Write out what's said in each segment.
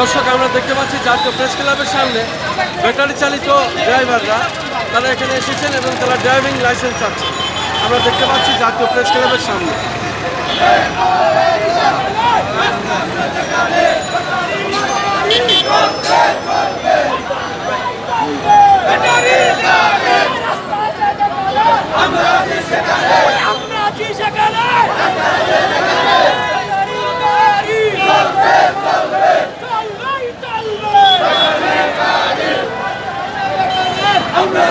দর্শক, আমরা দেখতে পাচ্ছি জাতীয় প্রেস ক্লাবের সামনে ব্যাটারি চালিত ড্রাইভাররা তারা এখানে এসেছেন এবং তারা ড্রাইভিং লাইসেন্স আছে আমরা দেখতে পাচ্ছি জাতীয় প্রেস ক্লাবের সামনে।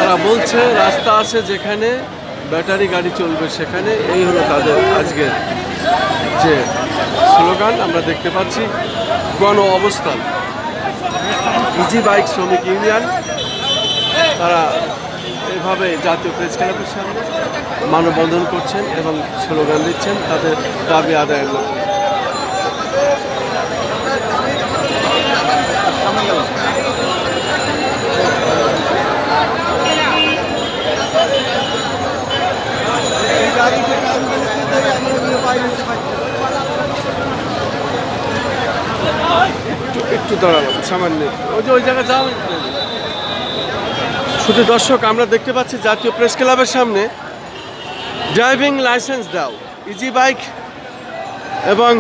তারা বলছে, রাস্তা আছে যেখানে ব্যাটারি গাড়ি চলবে সেখানে। এই হলো তাদের আজকের যে স্লোগান, আমরা দেখতে পাচ্ছি। গণ অবস্থান। ইজি বাইক শ্রমিক ইউনিয়ন তারা এভাবে জাতীয় প্রেস ক্লাবের সামনে মানববন্ধন করছেন এবং স্লোগান দিচ্ছেন। তাদের দাবি আদায়ের লক্ষ্যে। একটু একটু দাঁড়ালাম, সামান্য ওই যে ওই জায়গায় যাও শুধু দর্শক, আমরা দেখতে পাচ্ছি জাতীয় প্রেস ক্লাবের সামনে ড্রাইভিং লাইসেন্স দাও ইজি বাইক এবং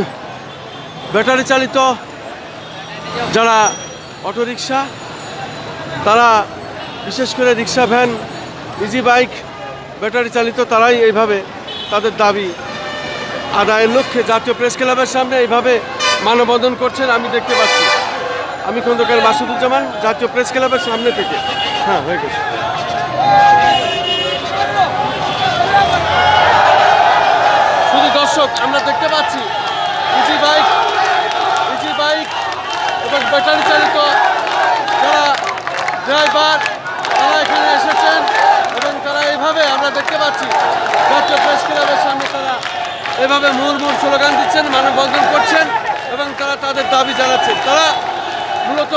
ব্যাটারি চালিত যারা অটোরিকশা, তারা বিশেষ করে rickshaw van easy bike battery চালিত, তারাই এইভাবে তাদের দাবি আদায়ের লক্ষ্যে জাতীয় প্রেস ক্লাবের সামনে এইভাবে মানববন্ধন করছেন, আমি দেখতে পাচ্ছি। আমি খন্দকার মাসুদুজ্জামান, জাতীয় প্রেস ক্লাবের সামনে থেকে। হ্যাঁ হয়ে গেছে। শুধু দর্শক, আমরা দেখতে পাচ্ছি, ইজি বাইক ইজি বাইক এবং ব্যাটারি চালিত যারা ড্রাইভার, তারা এখানে এসেছেন এবং তারা এইভাবে আমরা দেখতে পাচ্ছি, জাতীয় প্রেস ক্লাবের সামনে তারা এভাবে মূল মূল স্লোগান দিচ্ছেন মানববন্ধন করছেন এবং তারা তাদের দাবি জানাচ্ছেন। তারা মূলত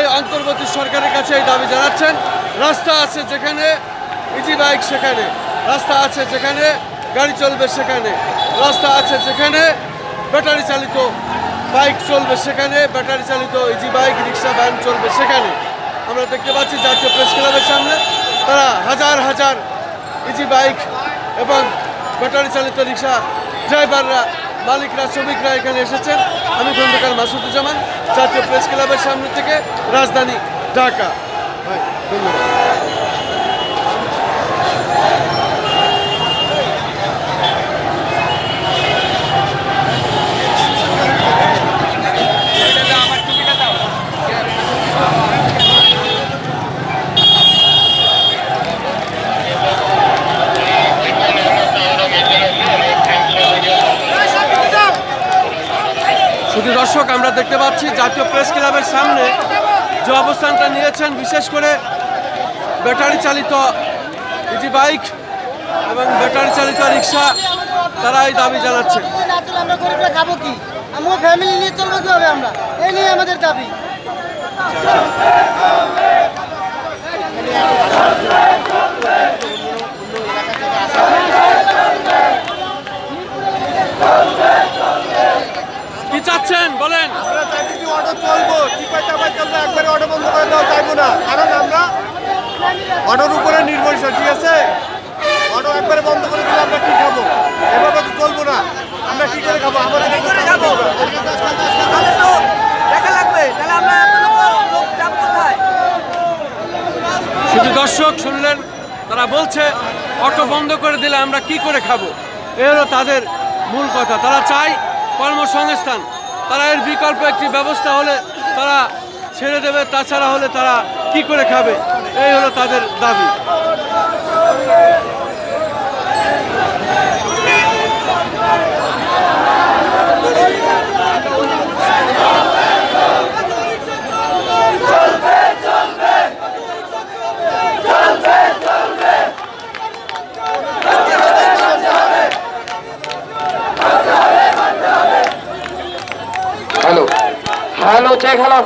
এই অন্তর্বর্তী সরকারের কাছে এই দাবি জানাচ্ছেন, রাস্তা আছে যেখানে ইজি বাইক সেখানে, রাস্তা আছে যেখানে, গাড়ি চলবে সেখানে, রাস্তা আছে যেখানে ব্যাটারি চালিত বাইক চলবে সেখানে ব্যাটারি চালিত ইজি বাইক রিক্সা ভ্যান চলবে সেখানে। আমরা দেখতে পাচ্ছি জাতীয় প্রেস ক্লাবের সামনে, তারা হাজার হাজার ইজি বাইক এবং ব্যাটারি চালিত রিক্সা ড্রাইভাররা, মালিকরা, শ্রমিকরা এখানে এসেছেন। আমি খন্দকার মাসুদুজ্জামান, জাতীয় প্রেস ক্লাবের সামনে থেকে রাজধানী ঢাকা। ধন্যবাদ শুধু দর্শক, আমরা দেখতে পাচ্ছি জাতীয় প্রেস ক্লাবের সামনে যে অবস্থানটা নিয়েছেন, বিশেষ করে ব্যাটারি চালিত ইজি বাইক এবং ব্যাটারি চালিত রিক্সা তারা এই দাবি চলে আমরা কি ফ্যামিলি নিয়ে আমরা আমাদের দাবি চাচ্ছেন বলেন আমরা চাইছি যে অটো চলবো চাপাই একবারে অটো বন্ধ করে দেওয়া চাইব না কারণ আমরা অটোর উপরে নির্ভরশীল ঠিক আছে অটো একবারে বন্ধ করে দিলে আমরা কি খাব এভাবে তো চলবো না আমরা কি করে খাব আমাদের কি করে খাব দেখা লাগবে তাহলে আমরা লোক শুধু দর্শক শুনলেন তারা বলছে অটো বন্ধ করে দিলে আমরা কি করে খাব এ হলো তাদের মূল কথা তারা চায় কর্মসংস্থান। তারা এর বিকল্প একটি ব্যবস্থা হলে তারা ছেড়ে দেবে, তাছাড়া হলে তারা কি করে খাবে? এই হলো তাদের দাবি hello hello check hello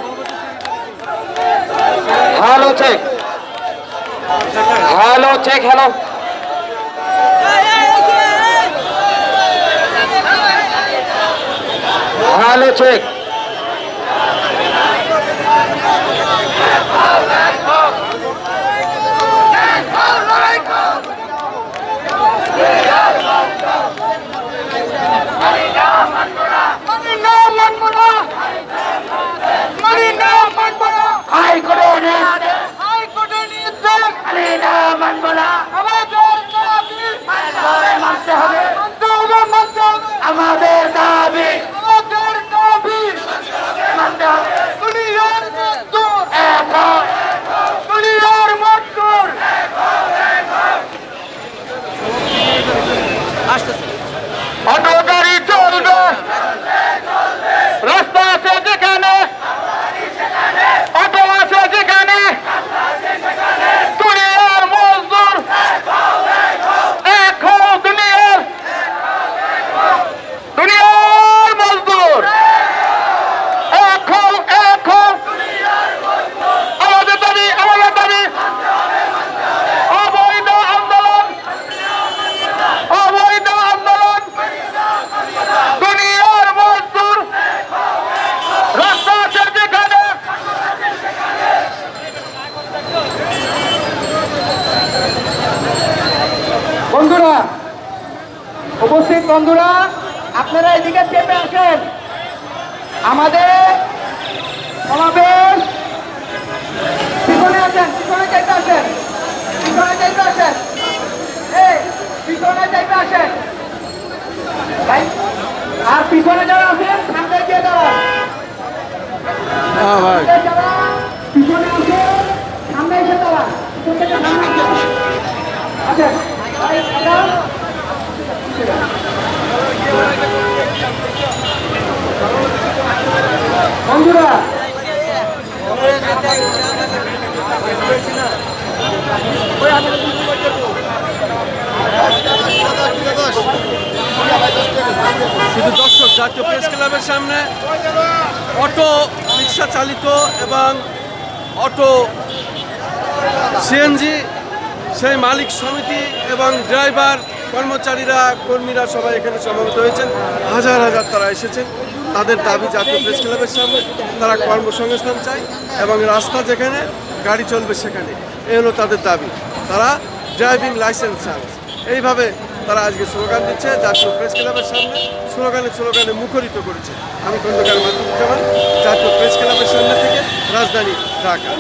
hello check hello check hello hello check বন্ধুরা আপনারা এদিকে চেপে আসেন। আমাদের সমাবেশ পিছনে আসেন পিছনে চাইতে আসেন পিছনে চাইতে আসেন। এই পিছনে চাইতে আসেন। আর পিছনে যারা আছেন সামনে গিয়ে দাঁড়ান। হ্যাঁ পিছনে আছে সামনে এসে দাঁড়ান। পিছন শুধু দর্শক, জাতীয় প্রেস ক্লাবের সামনে অটো রিক্সা চালিত এবং অটো সিএনজি, সেই মালিক সমিতি এবং ড্রাইভার কর্মচারীরা, কর্মীরা সবাই এখানে সমবেত হয়েছেন। হাজার হাজার তারা এসেছেন তাদের দাবি জাতীয় প্রেস ক্লাবের সামনে তারা কর্মসংস্থান চায় এবং রাস্তা যেখানে, গাড়ি চলবে সেখানে। এই হলো তাদের দাবি। তারা ড্রাইভিং লাইসেন্স চায়। এইভাবে তারা আজকে স্লোগান দিচ্ছে। জাতীয় প্রেস ক্লাবের সামনে স্লোগানে স্লোগানে মুখরিত করেছে। আমি খন্দকার মাতুজ্জামান জাতীয় প্রেস ক্লাবের সামনে থেকে রাজধানী ঢাকা।